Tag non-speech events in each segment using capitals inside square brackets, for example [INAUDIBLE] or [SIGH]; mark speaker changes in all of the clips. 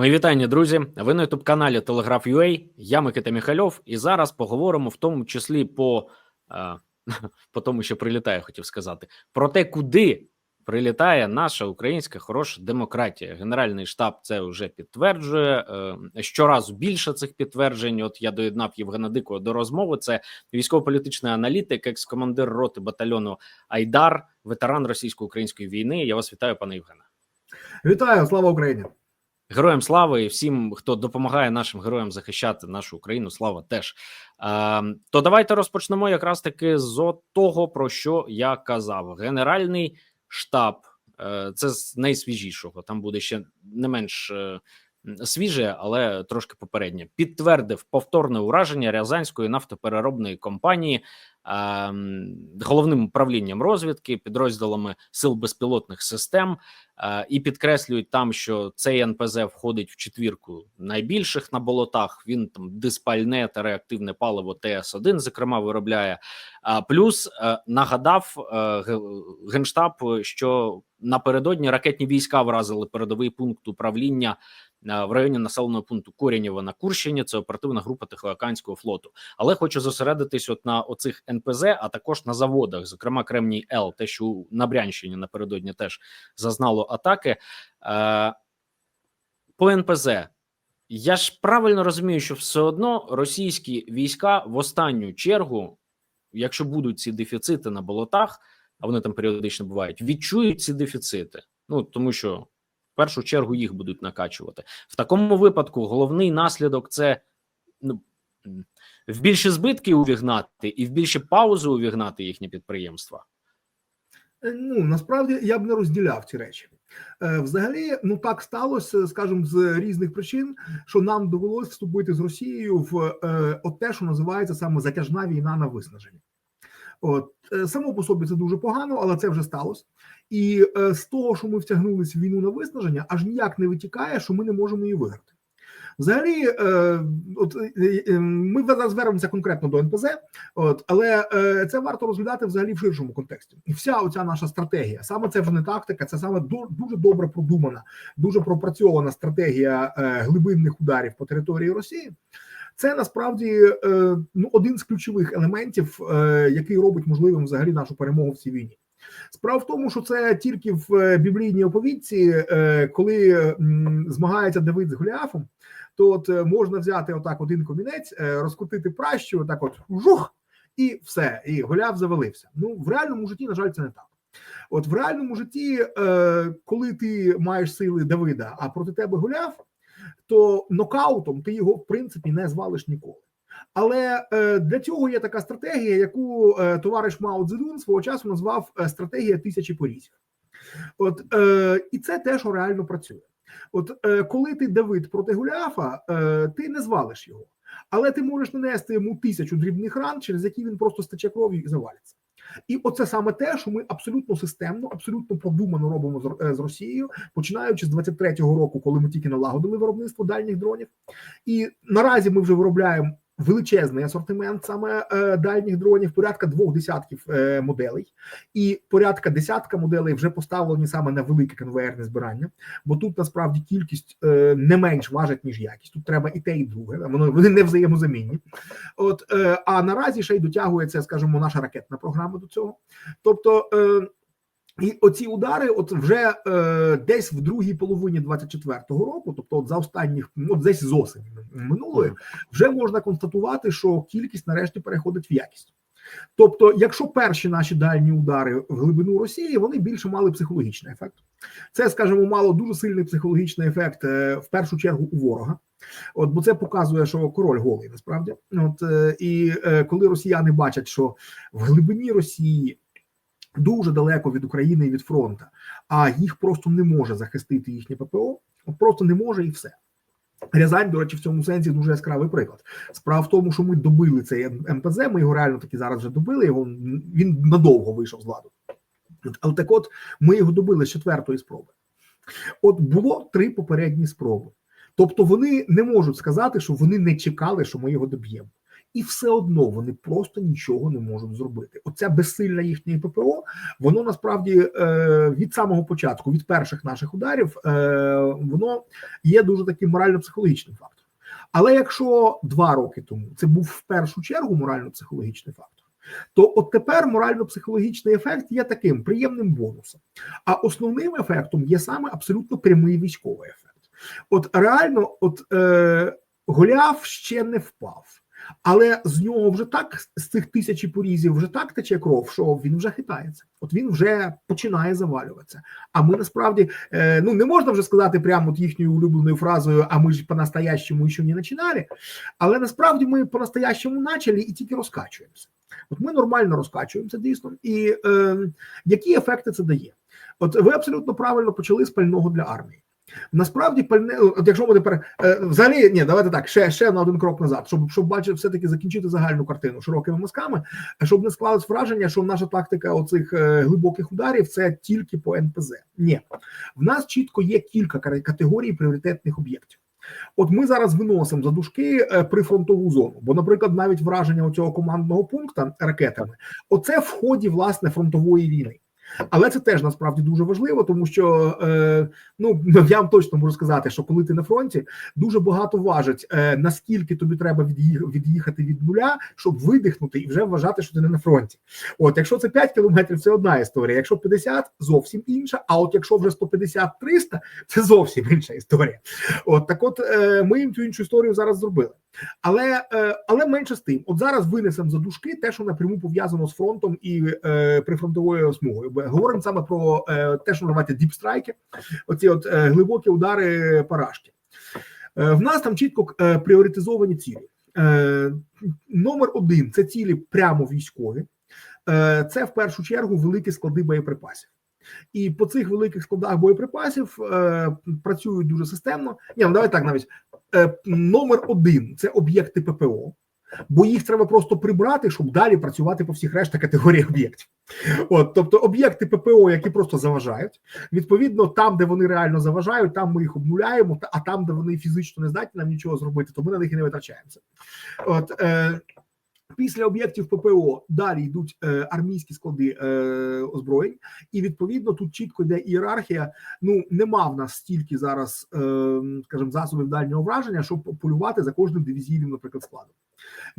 Speaker 1: Мої вітання, друзі. Ви на ютуб каналі Телеграф.ua, Я Микита Міхальов, і зараз поговоримо в тому числі по, е, [LAUGHS] по тому, що прилітає, хотів сказати, про те, куди прилітає наша українська хороша демократія. Генеральний штаб це вже підтверджує. Е, щоразу більше цих підтверджень. От я доєднав Євгена Дикого до розмови. Це військово-політичний аналітик, екс-командир роти батальйону Айдар, ветеран російсько-української війни. Я вас вітаю, пане Євгене.
Speaker 2: Вітаю, слава Україні!
Speaker 1: Героям слави і всім, хто допомагає нашим героям захищати нашу Україну, слава теж. Е, то давайте розпочнемо якраз таки з того, про що я казав. Генеральний штаб е, це з найсвіжішого. Там буде ще не менш е, свіже, але трошки попереднє. Підтвердив повторне ураження Рязанської нафтопереробної компанії. е, Головним управлінням розвідки, підрозділами сил безпілотних систем, е, і підкреслюють там, що цей НПЗ входить в четвірку найбільших на болотах. Він там диспальне та реактивне паливо ТС 1 зокрема, виробляє. А плюс е, нагадав е, генштаб, що напередодні ракетні війська вразили передовий пункт управління в районі населеного пункту Корінєва на Курщині. Це оперативна група Тихоокеанського флоту. Але хочу зосередитись от на оцих НПЗ, а також на заводах, зокрема Кремній Л, те, що на Брянщині напередодні теж зазнало атаки. Е, по НПЗ. Я ж правильно розумію, що все одно російські війська в останню чергу, якщо будуть ці дефіцити на болотах, а вони там періодично бувають, відчують ці дефіцити. Ну тому що першу чергу їх будуть накачувати. В такому випадку головний наслідок це ну, в більше збитки увігнати і в більше паузи увігнати їхні підприємства.
Speaker 2: Е, Ну насправді я б не розділяв ці речі. Е, Взагалі, ну так сталося, скажімо, з різних причин, що нам довелось вступити з Росією в е, от те, що називається саме затяжна війна на виснаження. От само по собі це дуже погано, але це вже сталося. І е, з того, що ми втягнулися в війну на виснаження, аж ніяк не витікає, що ми не можемо її виграти. Взагалі, е, от е, ми зараз звернемося конкретно до НПЗ, от але це варто розглядати взагалі в ширшому контексті. І вся оця наша стратегія, саме це вже не тактика, це саме до- дуже добре продумана, дуже пропрацьована стратегія глибинних ударів по території Росії. Це насправді ну один з ключових елементів, який робить можливим взагалі нашу перемогу в цій війні. Справа в тому, що це тільки в е, біблійній оповідці, е, коли змагається Давид з Голіафом, то от е, можна взяти отак один комінець, розкрутити пращу, отак от жух, і все, і Голіаф завалився. Ну в реальному житті, на жаль, це не так. От в реальному житті, коли ти маєш сили Давида, а проти тебе Голіаф, то нокаутом ти його в принципі не звалиш ніколи. Але е, для цього є така стратегія, яку е, товариш Мао Цзедун свого часу назвав е, стратегія тисячі порізів. От і це те, що реально працює. От коли ти Давид проти Голіафа, е, ти не звалиш його, але ти можеш нанести йому тисячу дрібних ран, через які він просто стече кров'ю і завалиться. І оце саме те, що ми абсолютно системно, абсолютно продумано робимо з Росією, починаючи з 23-го року, коли ми тільки налагодили виробництво дальніх дронів. І наразі ми вже виробляємо величезний асортимент саме е, дальніх дронів, порядка двох десятків е, моделей, і порядка десятка моделей вже поставлені саме на велике конвеєрне збирання. Бо тут насправді кількість е, не менш важить ніж якість. Тут треба і те, і друге. Воно вони не взаємозамінні. От а наразі ще й дотягується, скажімо, наша ракетна програма до цього. Тобто. І оці удари, от вже е, десь в другій половині 24-го року, тобто от за останніх, ну, от десь з осені минулої, вже можна констатувати, що кількість нарешті переходить в якість. Тобто, якщо перші наші дальні удари в глибину Росії, вони більше мали психологічний ефект. Це, скажімо, мало дуже сильний психологічний ефект е, в першу чергу у ворога. От, бо це показує, що король голий насправді. От е, і е, коли росіяни бачать, що в глибині Росії дуже далеко від України і від фронту, а їх просто не може захистити їхнє ППО, просто не може і все. Рязань, до речі, в цьому сенсі дуже яскравий приклад. Справа в тому, що ми добили цей МПЗ, ми його реально таки зараз вже добили. Його він надовго вийшов з ладу. Але так, от ми його добили з четвертої спроби. От було три попередні спроби. Тобто вони не можуть сказати, що вони не чекали, що ми його доб'ємо. І все одно вони просто нічого не можуть зробити. Оця безсильна їхнє ППО, воно насправді е, від самого початку, від перших наших ударів, е, воно є дуже таким морально-психологічним фактором. Але якщо два роки тому це був в першу чергу морально-психологічний фактор, то от тепер морально-психологічний ефект є таким приємним бонусом. А основним ефектом є саме абсолютно прямий військовий ефект. От реально, от е, Голіаф ще не впав. Але з нього вже так з цих тисячі порізів вже так тече кров, що він вже хитається. От він вже починає завалюватися. А ми насправді е, ну не можна вже сказати прямо от їхньою улюбленою фразою, а ми ж по-настоящему ще не починали. Але насправді ми по-настоящему почали і тільки розкачуємося. От ми нормально розкачуємося дійсно. І е, які ефекти це дає? От ви абсолютно правильно почали з пального для армії. Насправді, пальне, от якщо ми тепер е, взагалі ні, давайте так, ще ще на один крок назад, щоб щоб бачити, все таки закінчити загальну картину широкими мазками, щоб не склалось враження, що наша тактика оцих е, глибоких ударів це тільки по НПЗ. Ні, в нас чітко є кілька категорій пріоритетних об'єктів. От ми зараз виносимо за дужки е, прифронтову зону, бо, наприклад, навіть враження цього командного пункту ракетами, оце в ході власне фронтової війни. Але це теж насправді дуже важливо, тому що е, ну [LAUGHS] я вам точно можу сказати, що коли ти на фронті, дуже багато важить, е, наскільки тобі треба від'їхати від нуля, щоб видихнути і вже вважати, що ти не на фронті. От, якщо це 5 кілометрів, це одна історія. Якщо 50, зовсім інша. А от якщо вже 150-300, це зовсім інша історія. От так, от е, ми їм цю іншу історію зараз зробили. Але е, але менше з тим, от зараз винесемо за дужки те, що напряму пов'язано з фронтом і е, прифронтовою смугою. Говоримо саме про е, те, що називається діпстрайки, оці от е, глибокі удари парашки. Е, в нас там чітко е, пріоритизовані цілі. Е, Номер один це цілі прямо військові, е, це в першу чергу великі склади боєприпасів. І по цих великих складах боєприпасів е, працюють дуже системно. Ні, ну давай так навіть номер один це об'єкти ППО, бо їх треба просто прибрати, щоб далі працювати по всіх решта категорій об'єктів. От, тобто об'єкти ППО, які просто заважають. Відповідно, там, де вони реально заважають, там ми їх обнуляємо. А там, де вони фізично не здатні нам нічого зробити, то ми на них і не витрачаємося. От е, Після об'єктів ППО далі йдуть е, армійські склади е, озброєнь, і відповідно тут чітко йде ієрархія. Ну нема в нас стільки зараз, е, скажімо, засобів дальнього враження, щоб полювати за кожним дивізійним, наприклад, складом.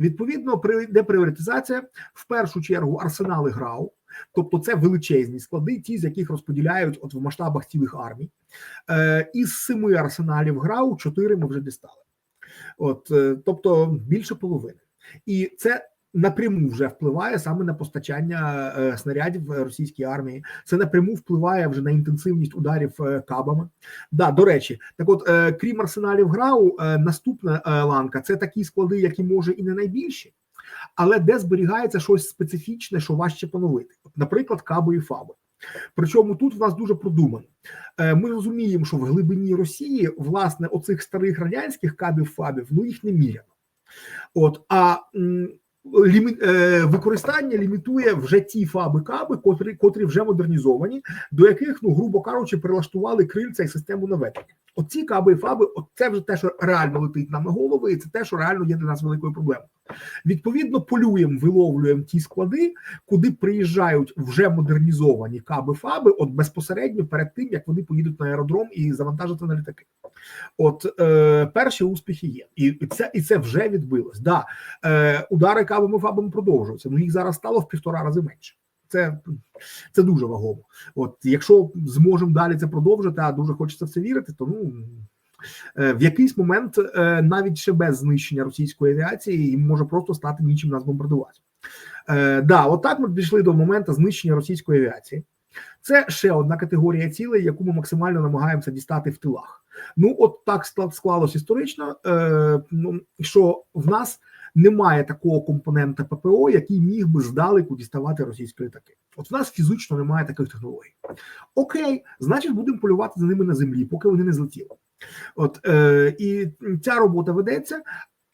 Speaker 2: Відповідно, при де пріоритизація в першу чергу арсенали ГРАУ, тобто це величезні склади, ті з яких розподіляють от в масштабах цілих армій. Е, Із семи арсеналів ГРАУ чотири ми вже дістали. От, е, тобто більше половини. І це напряму вже впливає саме на постачання е, снарядів російській армії. Це напряму впливає вже на інтенсивність ударів е, кабами. Да, до речі, так, от е, крім арсеналів ГРАУ, наступна ланка це такі склади, які може і не найбільші, але де зберігається щось специфічне, що важче поновити. Наприклад, каби і фаби. Причому тут в нас дуже продумано. Ми розуміємо, що в глибині Росії власне оцих старих радянських кабів фабів ну їх не міряно. От а лімі, е, використання лімітує вже ті фаби каби, котрі котрі вже модернізовані, до яких, ну грубо кажучи, прилаштували крильця і систему наведення. Оці каби і фаби, це вже те, що реально летить нам на голови, і це те, що реально є для нас великою проблемою. Відповідно, полюємо, виловлюємо ті склади, куди приїжджають вже модернізовані каби фаби, от безпосередньо перед тим як вони поїдуть на аеродром і завантажити на літаки. От е, перші успіхи є, і це і це вже відбилось. Да, е, удари кабами фабами продовжуються. Ну їх зараз стало в півтора рази менше. Це це дуже вагомо. От якщо зможемо далі це продовжити, а дуже хочеться в це вірити, то ну Е, в якийсь момент е, навіть ще без знищення російської авіації їм може просто стати нічим нас бомбардувати. Е, да, отак ми дійшли до моменту знищення російської авіації. Це ще одна категорія цілей, яку ми максимально намагаємося дістати в тилах. Ну, от так склалось історично, ну, що в нас немає такого компонента ППО, який міг би здалеку діставати російські літаки. От в нас фізично немає таких технологій. Окей, значить, будемо полювати за ними на землі, поки вони не злетіли. От е, і ця робота ведеться.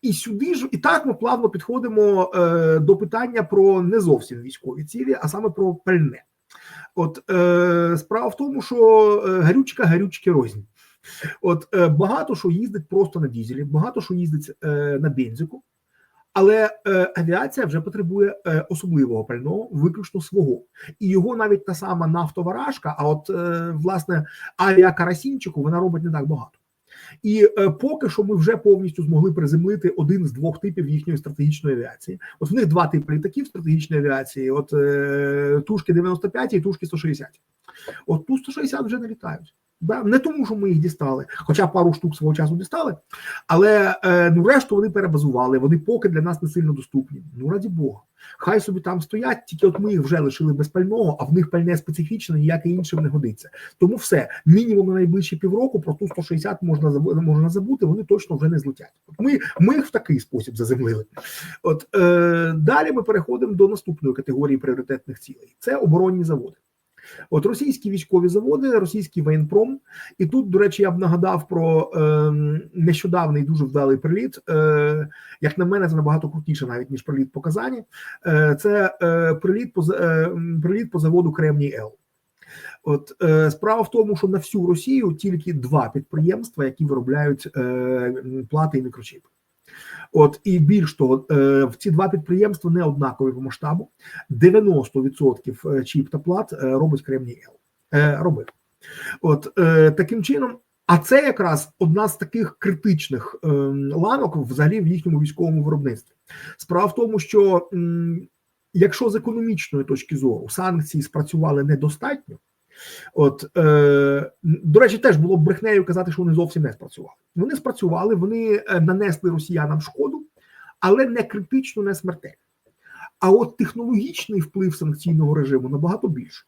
Speaker 2: І сюди ж і так ми плавно підходимо е, до питання про не зовсім військові цілі, а саме про пальне. От е, справа в тому, що е, гарючка гарючки розні. От е, багато що їздить просто на дізелі, багато що їздить е, на бензику, Але е, авіація вже потребує е, особливого пального, виключно свого, і його навіть та сама нафтова рашка, а от е, власне авіакарасінчику вона робить не так багато. І е, поки що ми вже повністю змогли приземлити один з двох типів їхньої стратегічної авіації. От в них два типи літаків стратегічної авіації: от е, тушки 95 і тушки 160. От ту 160 вже не літають. Не тому, що ми їх дістали, хоча пару штук свого часу дістали, але е, ну решту вони перебазували. Вони поки для нас не сильно доступні. Ну раді Бога. Хай собі там стоять, тільки от ми їх вже лишили без пального, а в них пальне специфічне, ніяке іншим не годиться. Тому все мінімум на найближчі півроку про ту 160 можна можна забути. Вони точно вже не злетять. От ми, ми їх в такий спосіб заземлили. От е, далі ми переходимо до наступної категорії пріоритетних цілей: це оборонні заводи. От російські військові заводи, російський воєнпром, і тут, до речі, я б нагадав про е, нещодавний дуже вдалий приліт. Е, як на мене, це набагато крутіше, навіть ніж приліт по Казані. Е, це е, приліт по е, приліт по заводу Кремній Л. От е, справа в тому, що на всю Росію тільки два підприємства, які виробляють е, плати і мікрочіпи. От і більш того, е, в ці два підприємства не однакові по масштабу. 90% чіп та плат е, робить Кремній Л. Е, робив. От е, таким чином, а це якраз одна з таких критичних е, ланок взагалі в їхньому військовому виробництві. Справа в тому, що якщо з економічної точки зору санкції спрацювали недостатньо, от е, до речі, теж було б брехнею казати, що вони зовсім не спрацювали. Вони спрацювали, вони е, нанесли росіянам шкоду, але не критично, не смертельно. А от технологічний вплив санкційного режиму набагато більше.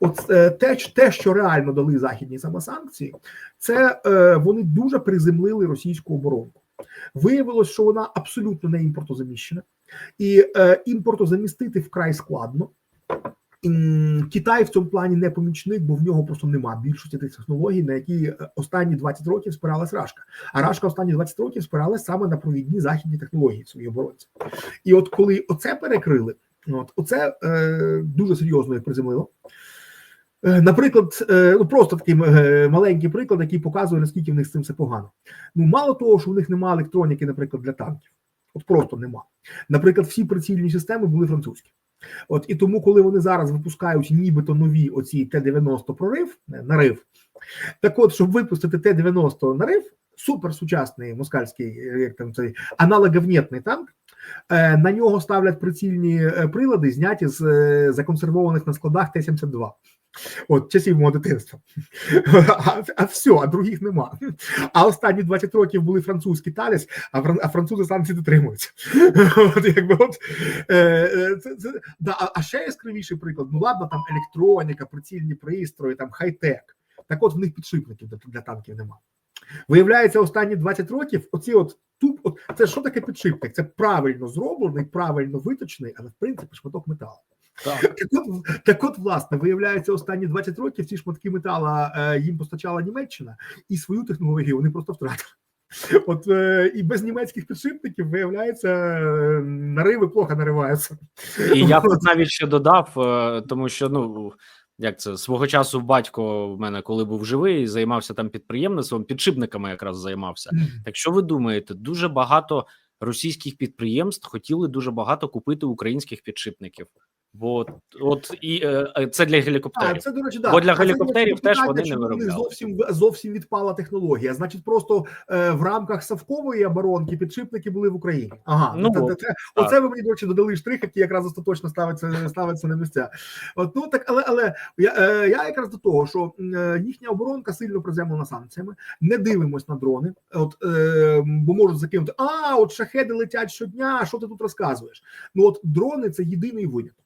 Speaker 2: От е, те, те, що реально дали західні самосанкції, це е, вони дуже приземлили російську оборонку. Виявилось, що вона абсолютно не імпортозаміщена, і е, імпортозамістити вкрай складно. Китай в цьому плані не помічник, бо в нього просто нема більшості тих технологій, на які е, останні 20 років спиралась Рашка. А Рашка останні 20 років спиралась саме на провідні західні технології в своїй оборонці. І от коли оце перекрили, от оце е, дуже серйозно їх приземлило. Е, Наприклад, е, ну просто такий маленький приклад, який показує, наскільки в них з цим все погано. Ну мало того, що в них немає електроніки, наприклад, для танків. От просто нема. Наприклад, всі прицільні системи були французькі. От і тому, коли вони зараз випускають нібито нові оці Т-90 прорив, е, нарив, так от, щоб випустити Т-90 нарив, суперсучасний москальський е, як там цей аналоговнітний танк, е, на нього ставлять прицільні прилади, зняті з законсервованих на складах Т-72. От часів мого дитинства. [LAUGHS] А, а все, а других нема. А останні 20 років були французькі таліс, а, фран- а французи санкції дотримуються. [LAUGHS] От, якби, от, е, е, це, це, да, а, а ще яскравіший приклад: ну ладно, там електроніка, прицільні пристрої, там хай-тек. Так от в них підшипників для, для танків нема. Виявляється, останні 20 років оці от туп, от, це що таке підшипник? Це правильно зроблений, правильно виточений, але в принципі шматок металу.
Speaker 1: Так.
Speaker 2: Так от, так от, власне, виявляється, останні 20 років ці шматки метала е, їм постачала Німеччина, і свою технологію вони просто втратили. От е, і без німецьких підшипників виявляється, е, нариви плохо нариваються.
Speaker 1: І я б навіть ще додав, е, тому що ну як це свого часу батько в мене, коли був живий, займався там підприємництвом, підшипниками якраз займався. Так що ви думаєте, дуже багато російських підприємств хотіли дуже багато купити українських підшипників, бо от, і е, е, це для
Speaker 2: А,
Speaker 1: гелікоптерів.
Speaker 2: це, до речі, да.
Speaker 1: Бо для
Speaker 2: А це
Speaker 1: гелікоптерів
Speaker 2: є
Speaker 1: теж
Speaker 2: питання,
Speaker 1: вони не виробляли.
Speaker 2: Зовсім зовсім відпала технологія. Значить, просто е, в рамках совкової оборонки підшипники були в Україні. Ага,
Speaker 1: Ну,
Speaker 2: ну,
Speaker 1: от,
Speaker 2: це, оце ви мені до речі додали штрих, який якраз остаточно ставиться ставиться на місця. От ну так, але але я, е, я якраз до того, що е, їхня оборонка сильно приземлена санкціями. Не дивимось на дрони. От е, бо можуть закинути. А от шахеди летять щодня. Що ти тут розказуєш? Ну от дрони це єдиний виняток.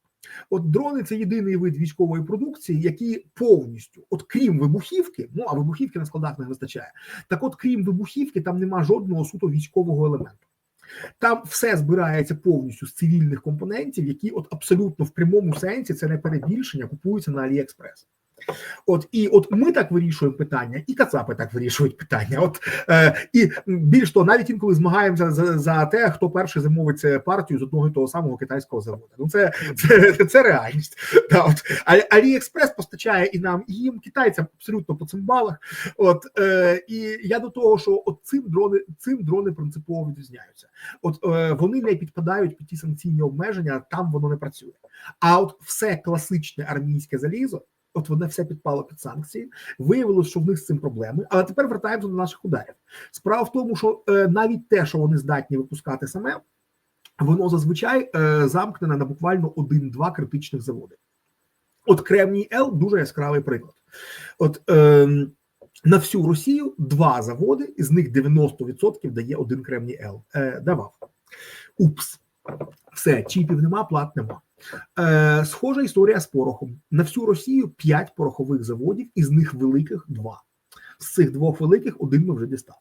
Speaker 2: От дрони це єдиний вид військової продукції, які повністю, от крім вибухівки, ну а вибухівки на складах не вистачає. Так, от крім вибухівки, там нема жодного суто військового елементу. Там все збирається повністю з цивільних компонентів, які от абсолютно в прямому сенсі це не перебільшення, купуються на Аліекспрес. От і от ми так вирішуємо питання, і Кацапи так вирішують питання. От е, і більш того, навіть інколи змагаємося за, за те, хто перший замовить партію з одного і того самого китайського заводу. Ну це це, це реальність. Да, от Аліекспрес постачає і нам, і їм китайцям абсолютно по цим балах. От е, і я до того, що от цим дрони цим дрони принципово відрізняються. От е, вони не підпадають під ті санкційні обмеження, там воно не працює. А от все класичне армійське залізо. От воно все підпало під санкції. Виявилось, що в них з цим проблеми. Але тепер вертаємося до наших ударів. Справа в тому, що е, навіть те, що вони здатні випускати саме, воно зазвичай е, замкнене на буквально один-два критичних заводи. От Кремній Л дуже яскравий приклад. От е, на всю Росію два заводи, із них 90% дає один Кремній Л. Е, давав. Упс. Все, чіпів нема, плат нема. Е, схожа історія з порохом. На всю Росію 5 порохових заводів, із них великих два. З цих двох великих один ми вже дістали.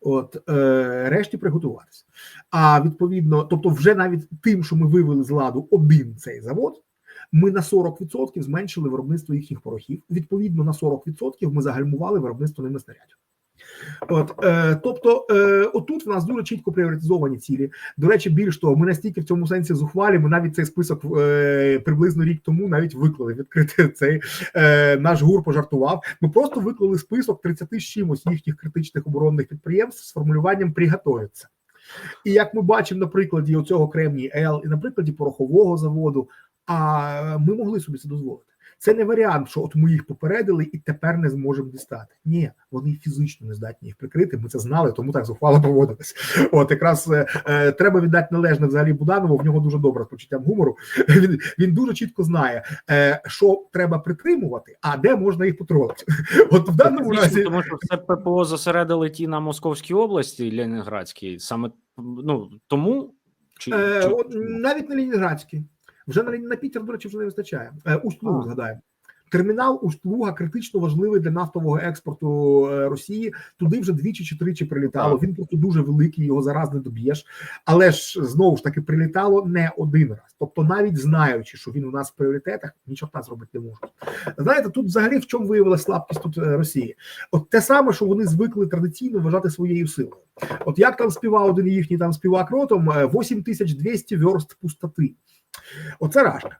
Speaker 2: От е, решті приготуватися. А відповідно, тобто, вже навіть тим, що ми вивели з ладу один цей завод, ми на 40% зменшили виробництво їхніх порохів. Відповідно, на 40% ми загальмували виробництво ними снарядів. От, е, тобто, е, отут в нас дуже чітко пріоритизовані цілі. До речі, більш того, ми настільки в цьому сенсі зухвалі, ми навіть цей список е, приблизно рік тому навіть виклали відкрити цей е, наш гур пожартував. Ми просто виклали список 30 з чимось їхніх критичних оборонних підприємств з формулюванням приготуються. І як ми бачимо на прикладі оцього Кремній Л і на прикладі порохового заводу, а ми могли собі це дозволити. Це не варіант, що от ми їх попередили і тепер не зможемо дістати. Ні, вони фізично не здатні їх прикрити. Ми це знали, тому так зухвало поводились. От якраз е, е, треба віддати належне взагалі Буданову. В нього дуже добре з почуттям гумору. Він він дуже чітко знає, е, що треба притримувати, а де можна їх потролити. От в даному
Speaker 1: Звісно,
Speaker 2: разі
Speaker 1: тому що все ППО зосередили ті на Московській області, Ленінградській, саме ну тому чи,
Speaker 2: Е,
Speaker 1: чи
Speaker 2: навіть на Ленінградській. Вже на, на Пітер, до речі, вже не вистачає. Е, Усть-Лугу згадаємо. Термінал Усть-Луга критично важливий для нафтового експорту е, Росії. Туди вже двічі чи тричі прилітало. Він просто дуже великий, його зараз не доб'єш. Але ж знову ж таки прилітало не один раз. Тобто, навіть знаючи, що він у нас в пріоритетах, нічого зробити не можуть. Знаєте, тут взагалі в чому виявилася слабкість тут е, Росії? От те саме, що вони звикли традиційно вважати своєю силою. От як там співав один їхній там співак ротом, е, 8200 верст пустоти. Оце рашка.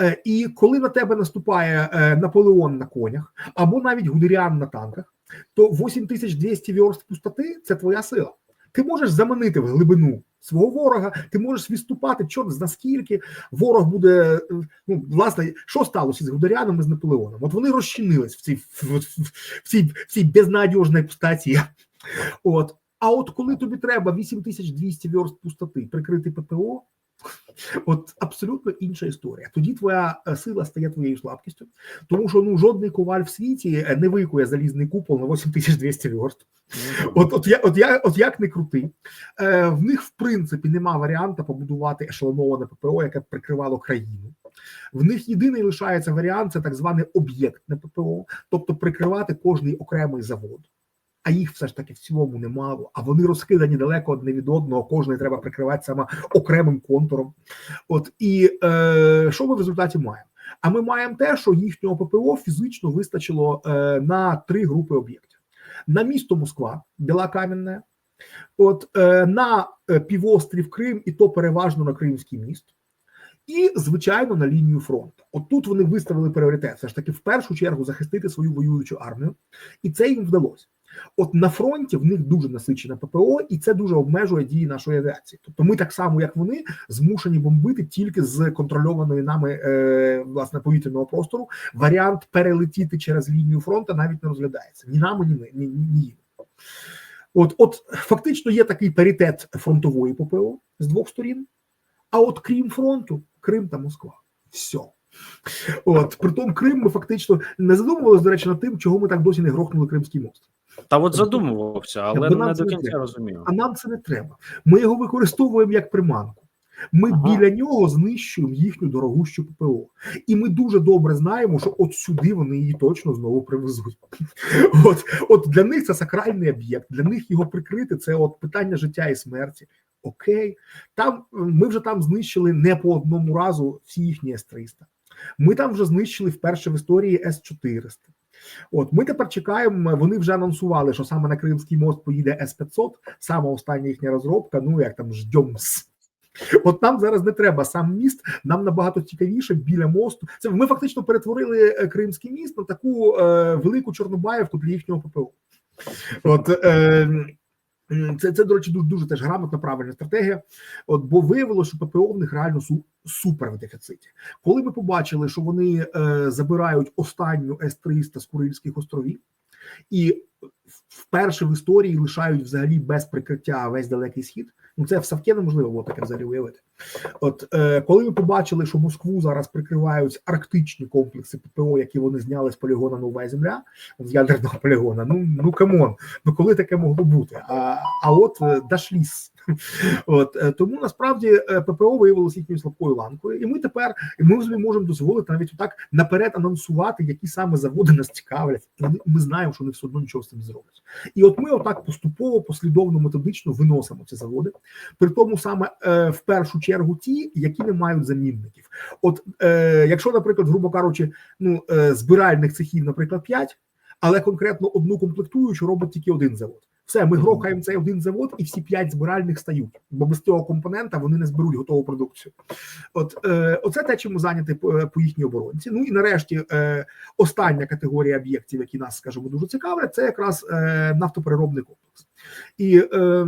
Speaker 2: Е, І коли на тебе наступає е, Наполеон на конях або навіть Гудеріан на танках, то 8200 верст пустоти це твоя сила. Ти можеш заманити в глибину свого ворога, ти можеш відступати, чорт зна скільки ворог буде. е, Ну, власне, що сталося з Гудеріаном і з Наполеоном? От вони розчинились в цій в, в, цій, в цій безнадіжній пустаті. От. А от коли тобі треба 8200 верст пустоти прикрити ППО, от абсолютно інша історія. Тоді твоя е, сила стає твоєю слабкістю, тому що ну жодний коваль в світі не викує залізний купол на 8200 верст. От, от, я, от, я, от як не крути, е, в них в принципі нема варіанта побудувати ешелоноване ППО, яке б прикривало країну. В них єдиний лишається варіант це так зване об'єктне ППО, тобто прикривати кожний окремий завод. А їх все ж таки в цілому немало, а вони розкидані далеко одне від одного. Кожний треба прикривати саме окремим контуром. От і е, що ми в результаті маємо? А ми маємо те, що їхнього ППО фізично вистачило е, на три групи об'єктів: на місто Москва, Біла Кам'яне, от е, на е, півострів Крим, і то переважно на Кримський міст. І, звичайно, на лінію фронту. От тут вони виставили пріоритет, все ж таки, в першу чергу захистити свою воюючу армію, і це їм вдалося. От на фронті в них дуже насичена ППО, і це дуже обмежує дії нашої авіації. Тобто, ми так само, як вони, змушені бомбити тільки з контрольованої нами е, власне повітряного простору. Варіант перелетіти через лінію фронту навіть не розглядається ні нами, ні ми, ні, ні, ні. От, от фактично є такий паритет фронтової ППО з двох сторін. А от крім фронту, Крим та Москва. Все. От притом Крим ми фактично не задумувалися, до речі, над тим, чого ми так досі не грохнули Кримський мост.
Speaker 1: Та от задумувався, але не до кінця
Speaker 2: треба.
Speaker 1: розумію.
Speaker 2: А нам це не треба. Ми його використовуємо як приманку. Ми
Speaker 1: Ага.
Speaker 2: біля нього знищуємо їхню дорогущу ППО. І ми дуже добре знаємо, що от сюди вони її точно знову привезуть. [LAUGHS] От, от для них це сакральний об'єкт, для них його прикрити це от питання життя і смерті. Окей, там ми вже там знищили не по одному разу всі їхні С-300. Ми там вже знищили вперше в історії С-400. От ми тепер чекаємо. Вони вже анонсували, що саме на Кримський мост поїде С-500, саме остання їхня розробка. Ну як там ждьомс. От нам зараз не треба сам міст, нам набагато цікавіше біля мосту. Це ми фактично перетворили е, Кримський міст на таку е, велику Чорнобаївку для їхнього ППО. От е, це, це, до речі, дуже, дуже теж грамотна, правильна стратегія. От бо виявилося, що ППО в них реально су, супер в дефіциті. Коли ми побачили, що вони е, забирають останню С-300 з Курильських островів, і вперше в історії лишають взагалі без прикриття весь далекий схід. Ну це в Савке неможливо було таке взагалі уявити. От е, коли ми побачили, що Москву зараз прикривають арктичні комплекси ППО, які вони зняли з полігона Нова Земля з ядерного полігона. Ну ну камон, ну коли таке могло бути? А а от е, Дашліс. [LAUGHS] От е, тому насправді е, ППО виявилося їхньою слабкою ланкою, і ми тепер і ми собі можемо дозволити навіть так наперед анонсувати, які саме заводи нас цікавлять. І ми знаємо, що вони все одно нічого з цим не зроблять. І от ми отак поступово, послідовно, методично виносимо ці заводи. При тому саме е, в першу чергу ті, які не мають замінників. От е, якщо, наприклад, грубо кажучи, ну збиральних цехів, наприклад, 5, але конкретно одну комплектуючу робить тільки один завод. Все, ми грохаємо цей один завод, і всі п'ять збиральних стають, бо без цього компонента вони не зберуть готову продукцію. От е, оце те, чим ми зайняті по, по їхній оборонці. Ну і нарешті е, остання категорія об'єктів, які нас скажімо, дуже цікавлять, це якраз е, нафтопереробний комплекс. І е,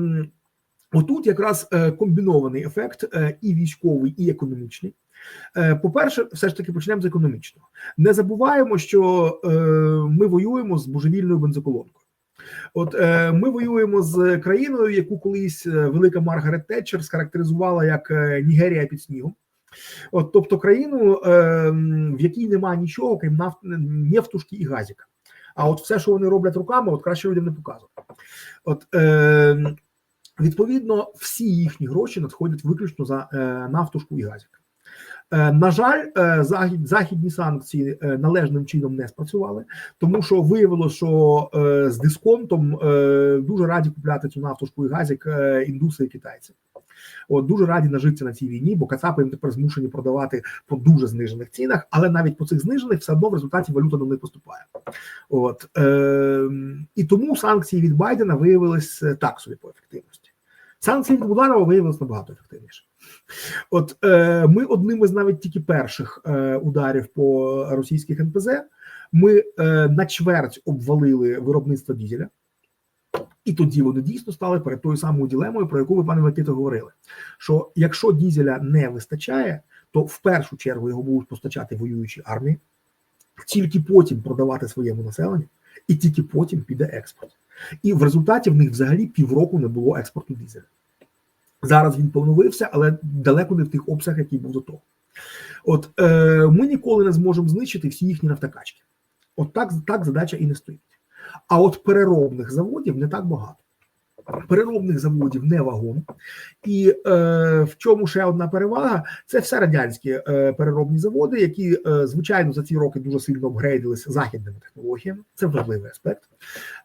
Speaker 2: отут якраз е, комбінований ефект е, і військовий, і економічний. Е, По-перше, все ж таки почнемо з економічного. Не забуваємо, що е, ми воюємо з божевільною бензоколонкою. От е, ми воюємо з країною, яку колись е, велика Маргарет Тетчер схарактеризувала як е, Нігерія під снігом. От, тобто країну, е, в якій немає нічого, крім нафт, нефтушки і газіка. А от все, що вони роблять руками, от краще людям не показувати. От е, відповідно, всі їхні гроші надходять виключно за е, нафтушку і газік. Е, На жаль, е, захід, західні санкції е, належним чином не спрацювали, тому що виявилося, що з дисконтом дуже раді купляти цю нафтушку і газік е, індуси і китайці. От дуже раді нажитися на цій війні, бо кацапи їм тепер змушені продавати по дуже знижених цінах, але навіть по цих знижених все одно в результаті валюта до них поступає. От е, і тому санкції від Байдена виявились е, так собі по ефективності. Санкції від виявилися набагато ефективніше. От е, ми одним із навіть тільки перших е, ударів по російських НПЗ. Ми е, на чверть обвалили виробництво дізеля, і тоді вони дійсно стали перед тою самою ділемою, про яку ви, пане Микито, говорили. Що якщо дізеля не вистачає, то в першу чергу його будуть постачати воюючі армії, тільки потім продавати своєму населенню, і тільки потім піде експорт. І в результаті в них взагалі півроку не було експорту дизеля. Зараз він поновився, але далеко не в тих обсягах, який був до того. От е, ми ніколи не зможемо знищити всі їхні нафтокачки. От так, так задача і не стоїть. А от переробних заводів не так багато. Переробних заводів не вагон. І е, в чому ще одна перевага? Це все радянські е, переробні заводи, які, е, звичайно, за ці роки дуже сильно апгрейдилися західними технологіями. Це важливий аспект.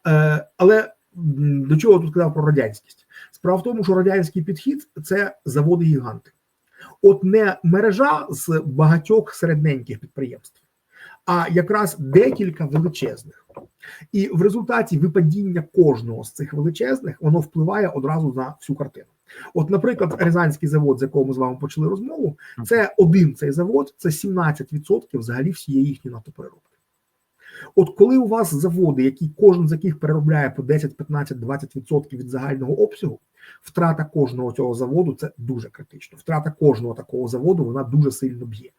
Speaker 2: Е, але до чого тут сказав про радянськість? Справа в тому, що радянський підхід це заводи гіганти. От не мережа з багатьох середненьких підприємств, а якраз декілька величезних. І в результаті випадіння кожного з цих величезних воно впливає одразу на всю картину. От, наприклад, Рязанський завод, з якого ми з вами почали розмову, це один цей завод, це 17% взагалі всієї їхньої нафтопереробки. От коли у вас заводи, які кожен з яких переробляє по 10, 15, 20% від загального обсягу, втрата кожного цього заводу це дуже критично. Втрата кожного такого заводу вона дуже сильно б'є.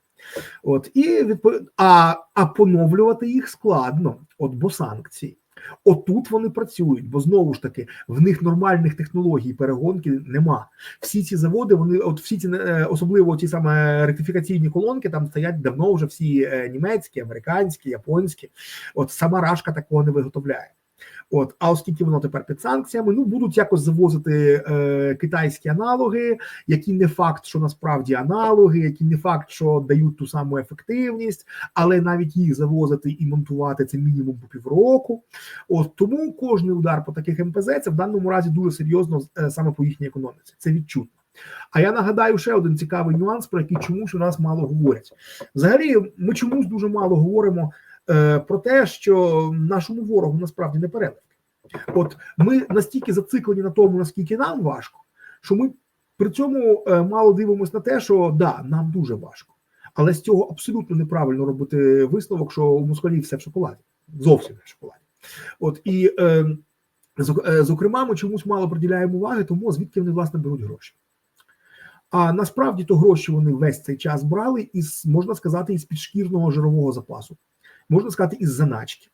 Speaker 2: От і відповідно, а, а поновлювати їх складно, от бо санкції. Отут вони працюють, бо знову ж таки в них нормальних технологій перегонки нема. Всі ці заводи, вони от всі ці е, особливо ті саме ректифікаційні колонки, там стоять давно вже всі е, німецькі, американські, японські. От сама рашка такого не виготовляє. От, а оскільки воно тепер під санкціями, ну будуть якось завозити е, китайські аналоги, які не факт, що насправді аналоги, які не факт, що дають ту саму ефективність, але навіть їх завозити і монтувати це мінімум по півроку. От тому кожний удар по таких МПЗ це в даному разі дуже серйозно е, саме по їхній економіці. Це відчутно. А я нагадаю ще один цікавий нюанс, про який чомусь у нас мало говорять. Взагалі, ми чомусь дуже мало говоримо про те, що нашому ворогу насправді не переливки. От ми настільки зациклені на тому, наскільки нам важко, що ми при цьому е, мало дивимося на те, що да, нам дуже важко. Але з цього абсолютно неправильно робити висновок, що у москалів все в шоколаді. Зовсім не в шоколаді. От і е, е, зокрема, ми чомусь мало приділяємо уваги, тому звідки вони власне беруть гроші. А насправді то гроші вони весь цей час брали із, можна сказати, із підшкірного жирового запасу, можна сказати, із заначки,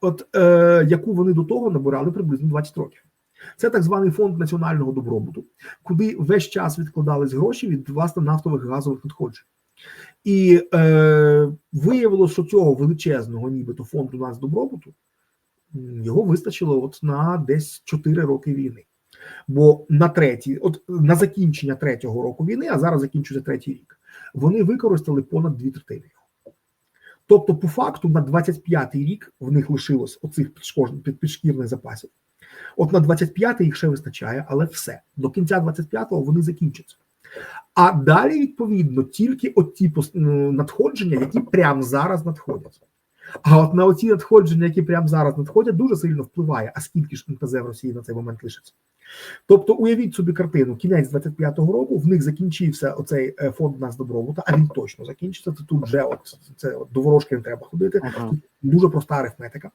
Speaker 2: от е, яку вони до того набирали приблизно 20 років. Це так званий фонд національного добробуту, куди весь час відкладались гроші від власне нафтових газових надходжень. І е, виявилося, що цього величезного, нібито фонду нацдобробуту, м, його вистачило от на десь 4 роки війни. Бо на третій, от на закінчення третього року війни, а зараз закінчується третій рік, вони використали понад дві третини. Тобто, по факту, на 25-й рік в них лишилось оцих підшкірних запасів. От на 25-й їх ще вистачає, але все. До кінця 25-го вони закінчаться. А далі, відповідно, тільки от ті надходження, які прямо зараз надходять. А от на оці надходження, які прямо зараз надходять, дуже сильно впливає, а скільки ж НПЗ в Росії на цей момент лишиться. Тобто, уявіть собі картину, кінець 25-го року, в них закінчився оцей е, фонд нацдобробута, а він точно закінчиться. Це тут вже от це от, до ворожки не треба ходити. Дуже проста арифметика.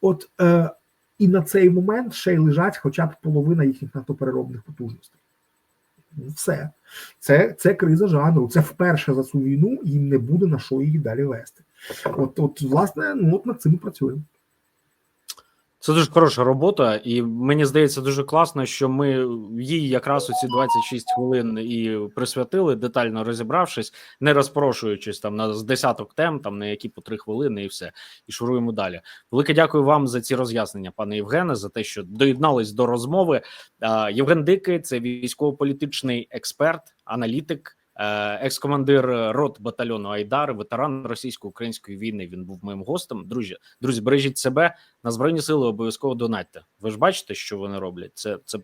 Speaker 2: От е, і на цей момент ще й лежать хоча б половина їхніх нафтопереробних потужностей. Все. Це, це криза жанру. Це вперше за цю війну їм не буде на що її далі вести. От, от власне, ну от над цим і працюємо.
Speaker 1: Це дуже хороша робота, і мені здається, дуже класно, що ми їй якраз оці 26 хвилин і присвятили, детально розібравшись, не розпрошуючись там на з десяток тем, там на які по три хвилини, і все, і шуруємо далі. Велике дякую вам за ці роз'яснення, пане Євгене, за те, що доєднались до розмови. Євген Дикий це військово-політичний експерт, аналітик. Е, Екс-командир рот батальйону Айдар, ветеран російсько-української війни. Він був моїм гостем. Друзі, друзі, бережіть себе на збройні сили. Обов'язково донатьте. Ви ж бачите, що вони роблять. Це це,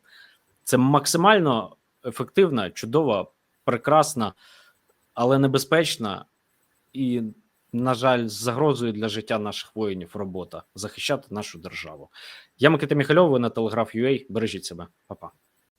Speaker 1: це максимально ефективна, чудова, прекрасна, але небезпечна і, на жаль, з загрозою для життя наших воїнів робота захищати нашу державу. Я Микита Міхальов, ви на телеграф UA. Бережіть себе, Па-па.